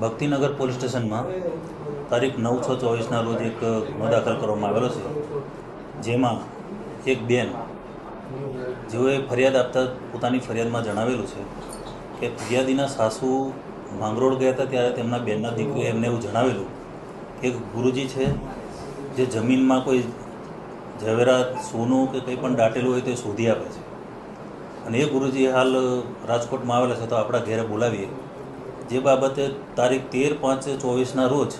Bhaktinagar police સ્ટેશનમાં તારીખ નવ છ ચોવીસના રોજ એક ગુનો દાખલ કરવામાં આવેલો છે. જેમાં એક બેન જેઓએ ફરિયાદ આપતા પોતાની ફરિયાદમાં જણાવેલું છે કે ફરિયાદીના સાસુ માંગરોળ ગયા હતા ત્યારે તેમના બેનના દીકરીએ એમને એવું જણાવેલું કે ગુરુજી છે જે જમીનમાં કોઈ ઝવેરાત, સોનું કે કંઈ પણ દાટેલું હોય તે શોધી આપે છે. અને એ ગુરુજી હાલ રાજકોટમાં આવેલા છે તો આપણા ઘેરે બોલાવીએ. જે બાબતે તારીખ તેર પાંચ ચોવીસના રોજ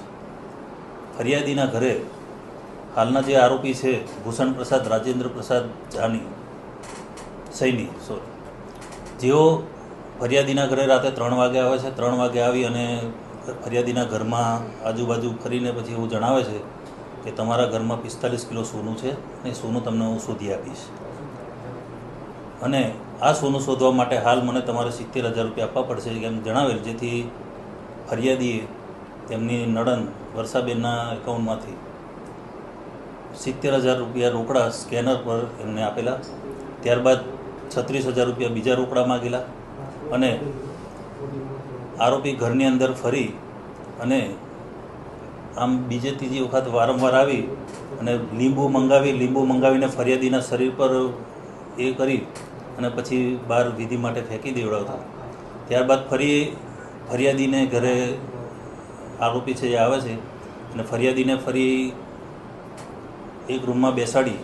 ફરિયાદીના ઘરે હાલના જે આરોપી છે, ભૂષણ પ્રસાદ, રાજેન્દ્ર પ્રસાદ જાની સૈની સોરી જેઓ ફરિયાદીના ઘરે રાતે ત્રણ વાગે આવે છે, ત્રણ વાગે આવી અને ફરિયાદીના ઘરમાં આજુબાજુ ફરીને પછી એવું જણાવે છે કે તમારા ઘરમાં પિસ્તાલીસ કિલો સોનું છે અને સોનું તમને હું શોધી આપીશ. અને આ સોનું શોધવા માટે હાલ મને તમારે સિત્તેર હજાર રૂપિયા આપવા પડશે એમ જણાવેલ, જેથી ફરિયાદીએ તેમની નડન વર્ષાબેનના એકાઉન્ટમાંથી સિત્તેર હજાર રૂપિયા રોકડા સ્કેનર પર એમને આપેલા. ત્યારબાદ છત્રીસ હજાર રૂપિયા બીજા રોકડા માગેલા અને આરોપી ઘરની અંદર ફરી અને આમ બીજે ત્રીજી વખત વારંવાર આવી અને લીંબુ મંગાવી, લીંબુ મંગાવીને ફરિયાદીના શરીર પર એ કરી અને પછી બહાર વિધિ માટે ફેંકી દેવડાવતા. ત્યારબાદ ફરી ફરિયાદીને ઘરે આરોપી છે એ આવે છે અને ફરિયાદીને ફરી એક રૂમમાં બેસાડી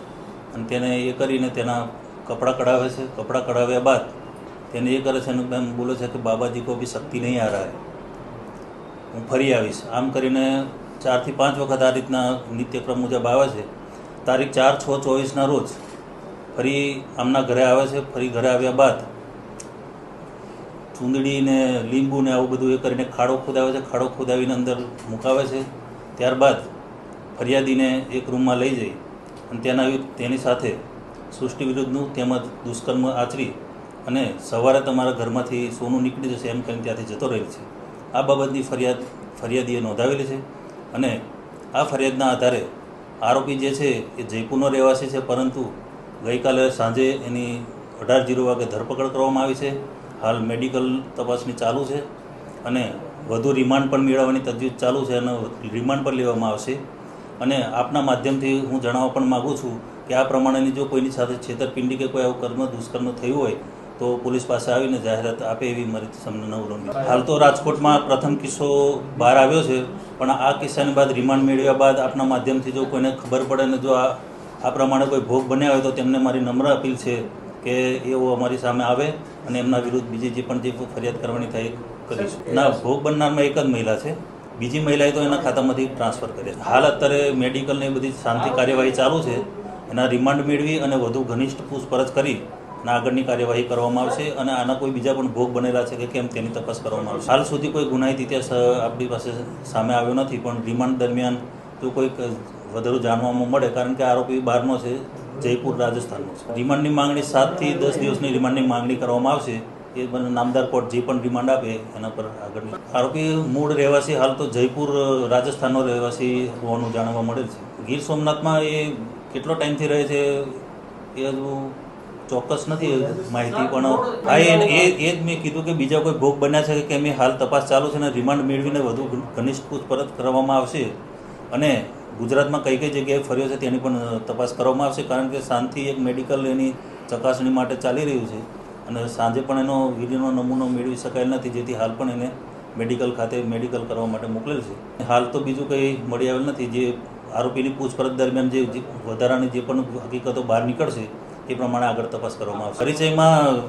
અને તેને એ કરીને તેના કપડાં કઢાવે છે. કપડાં કઢાવ્યા બાદ તેને એ કરે છે અને એમ બોલે છે કે બાબાજી કોઈ બી શક્તિ નહીં આ રહે. હું ફરી આવીશ. આમ કરીને ચારથી પાંચ વખત આ રીતના નિત્યક્રમ મુજબ આવે છે. તારીખ ચાર છ ચોવીસના રોજ ફરી આમના ઘરે આવે છે, ફરી ઘરે આવ્યા બાદ ચૂંદડી ને લીંબુ ને આવું બધું એ કરીને ખાડો ખોદાવે છે, ખાડો ખોદાવીને અંદર મુકાવે છે. ત્યારબાદ ફરિયાદીને એક રૂમમાં લઈ જઈ અને તેના તેની સાથે સૃષ્ટિ વિરુદ્ધનું તેમજ દુષ્કર્મ આચરી અને સવારે તમારા ઘરમાંથી સોનું નીકળી જશે એમ કરીને ત્યાંથી જતો રહેલ છે. આ બાબતની ફરિયાદ, ફરિયાદીએ નોંધાવેલી છે અને આ ફરિયાદના આધારે આરોપી જે છે એ જયપુરનો રહેવાસી છે, પરંતુ ગઈકાલે સાંજે એની અઢાર જીરો વાગે ધરપકડ કરવામાં આવી છે. હાલ મેડિકલ તપાસની ચાલુ છે અને વધુ રિમાન્ડ પણ મેળવવાની તજવીજ ચાલુ છે અને રિમાન્ડ પણ લેવામાં આવશે. અને આપના માધ્યમથી હું જણાવવા પણ માગું છું કે આ પ્રમાણેની જો કોઈની સાથે છેતરપિંડી કે કોઈ આવું કર્મ, દુષ્કર્મ થયું હોય, તો પોલીસ પાસે આવીને જાહેરાત આપે એવી મારી તમને નવરંગી હાલ તો રાજકોટમાં પ્રથમ કિસ્સો બહાર આવ્યો છે, પણ આ કિસ્સાની બાદ રિમાન્ડ મેળવ્યા બાદ આપના માધ્યમથી જો કોઈને ખબર પડે ને જો આ આ પ્રમાણે કોઈ ભોગ બન્યા હોય તો તેમને મારી નમ્ર અપીલ છે કે એઓ અમારી સામે આવે અને એમના વિરુદ્ધ બીજી જે પણ જે ફરિયાદ કરવાની થાય કરીશું ના ભોગ બનનારમાં એક જ મહિલા છે. બીજી મહિલાએ તો એના ખાતામાંથી ટ્રાન્સફર કરી હાલ અત્યારે મેડિકલની બધી શાંતિ કાર્યવાહી ચાલુ છે. એના રિમાન્ડ મેળવી અને વધુ ઘનિષ્ઠ પૂછપરછ કરી અને આગળની કાર્યવાહી કરવામાં આવશે અને આના કોઈ બીજા પણ ભોગ બનેલા છે કે કેમ તેની તપાસ કરવામાં આવશે. હાલ સુધી કોઈ ગુનાહિત ઇતિહાસ આપણી પાસે સામે આવ્યો નથી પણ રિમાન્ડ દરમિયાન જો કોઈક વધારે જાણવામાં મળે, કારણ કે આરોપી બહારનો છે, જયપુર, રાજસ્થાનનો છે. રિમાન્ડની માંગણી સાતથી દસ દિવસની રિમાન્ડની માંગણી કરવામાં આવશે. એ બંને નામદાર કોર્ટ જે પણ રિમાન્ડ આપે, એના પર આગળની આરોપી મૂળ રહેવાસી, હાલ તો જયપુર, રાજસ્થાનનો રહેવાસી હોવાનું જાણવા મળે છે. ગીર સોમનાથમાં એ કેટલો ટાઈમથી રહે છે, એ હજુ ચોક્કસ નથી માહિતી, પણ હા, એ એ જ મેં કીધું કે બીજા કોઈ ભોગ બન્યા છે કે કેમ એ હાલ તપાસ ચાલુ છે અને રિમાન્ડ મેળવીને વધુ ઘનિષ્ઠ પૂછપરછ કરવામાં આવશે. અને ગુજરાતમાં કઈ કઈ જગ્યાએ ફર્યો છે તેની પણ તપાસ કરવામાં આવશે, કારણ કે શાંતિ એક મેડિકલ એની ચકાસણી માટે ચાલી રહ્યું છે અને સાંજે પણ એનો વીડિયોનો નમૂનો મેળવી શકાયેલ નથી, જેથી હાલ પણ એને મેડિકલ ખાતે મેડિકલ કરવા માટે મોકલેલ છે. હાલ તો બીજું કંઈ મળી આવેલ નથી, જે આરોપીની પૂછપરછ દરમિયાન જે વધારાની જે પણ હકીકતો બહાર નીકળશે એ પ્રમાણે આગળ તપાસ કરવામાં આવશે. પરિચયમાં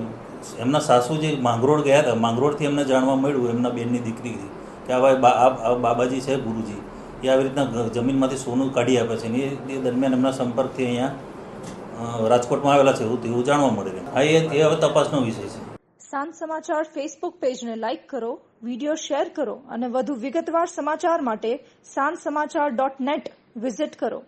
એમના સાસુ જે માંગરોળ ગયા હતા, માંગરોળથી એમને જાણવા મળ્યું, એમના બેનની દીકરી કે આવા બાબાજી છે ગુરુજી. એ આવી રીતના જમીનમાંથી સોનું કાઢી આપે છે અને એ દરમિયાન એમના સંપર્કથી અહીંયા રાજકોટમાં આવેલા છે એવું એવું જાણવા મળે છે હા એ હવે તપાસનો વિષય છે. સાંજ સમાચાર ફેસબુક પેજને લાઇક કરો વીડિયો શેર કરો અને વધુ વિગતવાર સમાચાર માટે સાંજ સમાચાર ડોટ નેટ વિઝિટ કરો.